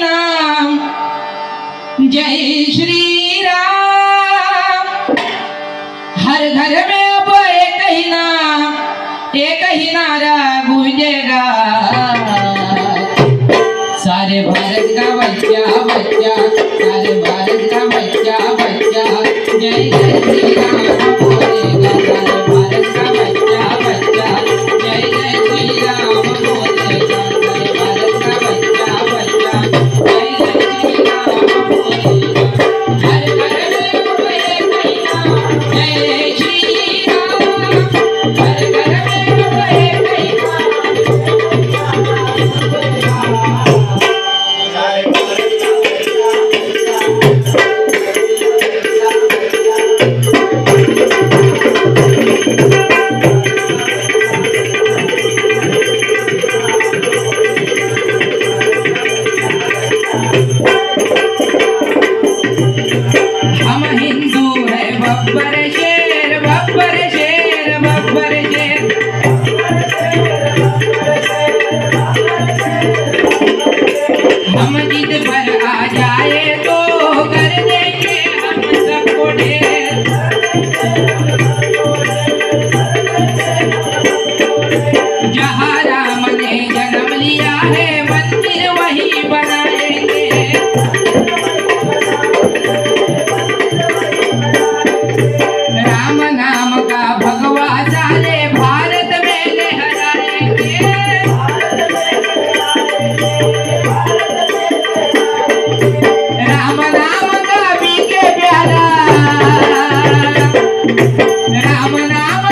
नाम जय श्री राम हर घर में अब एक ही नाम एक ही नारा गूंजेगा। सारे भारत का बच्चा बच्चा सारे भारत का बच्चा बच्चा जय श्री राम Rama, Rama.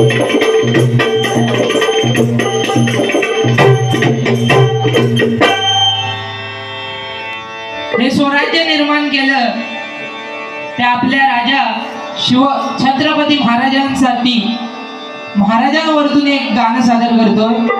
हे स्वराज्य निर्माण केलं ते आपल्या राजा शिव छत्रपती महाराजांसाठी. महाराजांवरतून एक गाणं सादर करतो.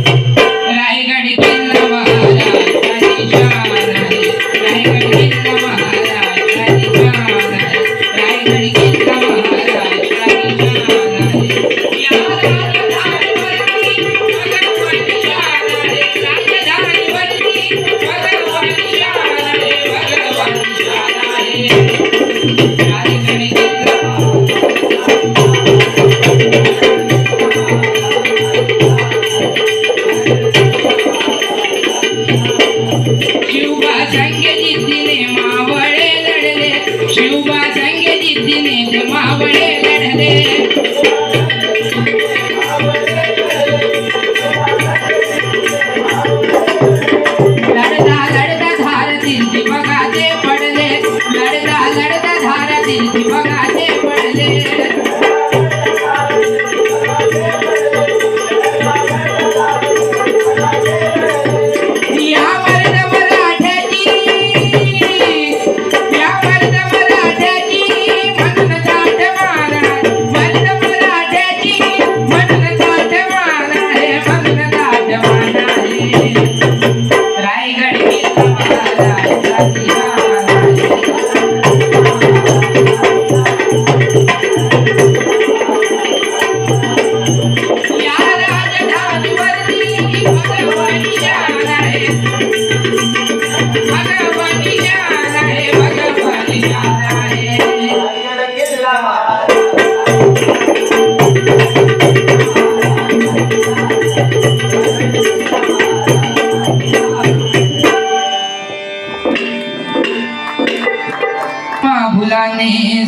संगे जिद्दीने मावळे लढले. शिवबा संगे जिद्दीने मावळे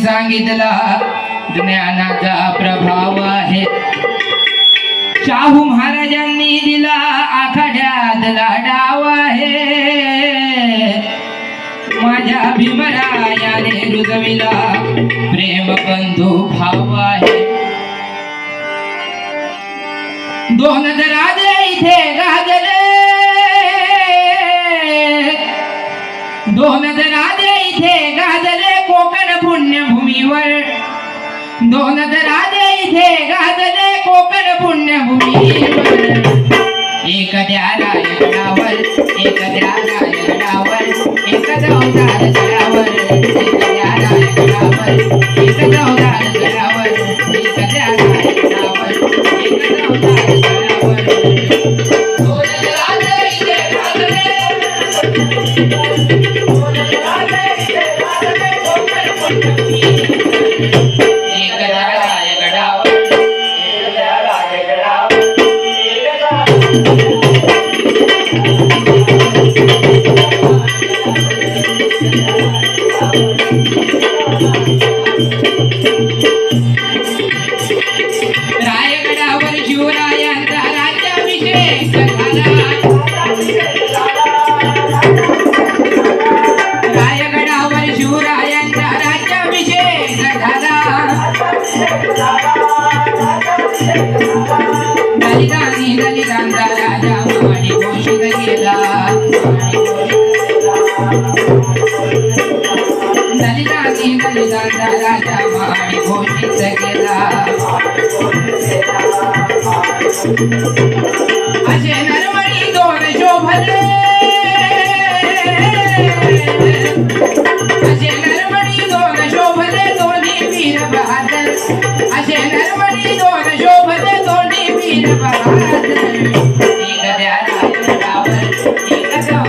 सांगितला ज्ञानाचा प्रभाव आहे. शाहू महाराजांनी दिला आखाड्यातला डाव आहे. माझ्या भीमरायाने रुजविला प्रेम बंधू भाव आहे. दोन राजे इथे गाजले. दोन राजे इथे गाजले कोकण पुण्यभूमीवर. दोन राजे इथे गाजले कोकण पुण्यभूमीवर एक द्या रायगडावर एक द्या रायगडावर एक चौदार गडावर एक द्या रायगडावर एक चौदार गडावर एक द्या रायगडावर एक चौदार राजा माडी घोषित केला असे नरमणी दोन शोभले असे नरमणी दोन शोभले दोन्ही वीर बहादर दोन शोभले दोन्ही वीर बहादर एक द्या एक एक द्या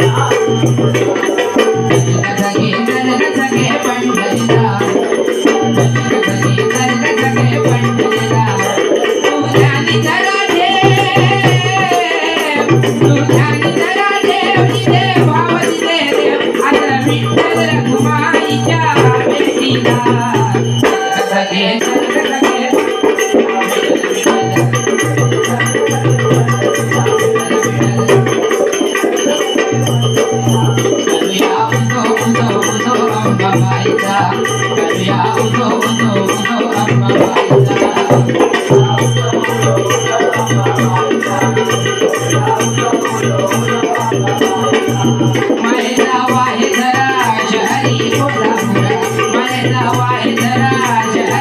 Yeah.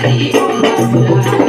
Thank you.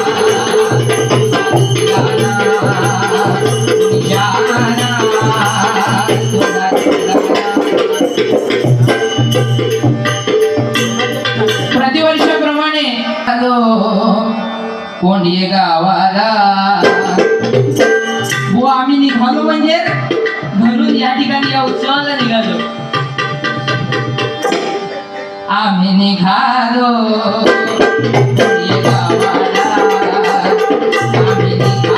Thank you.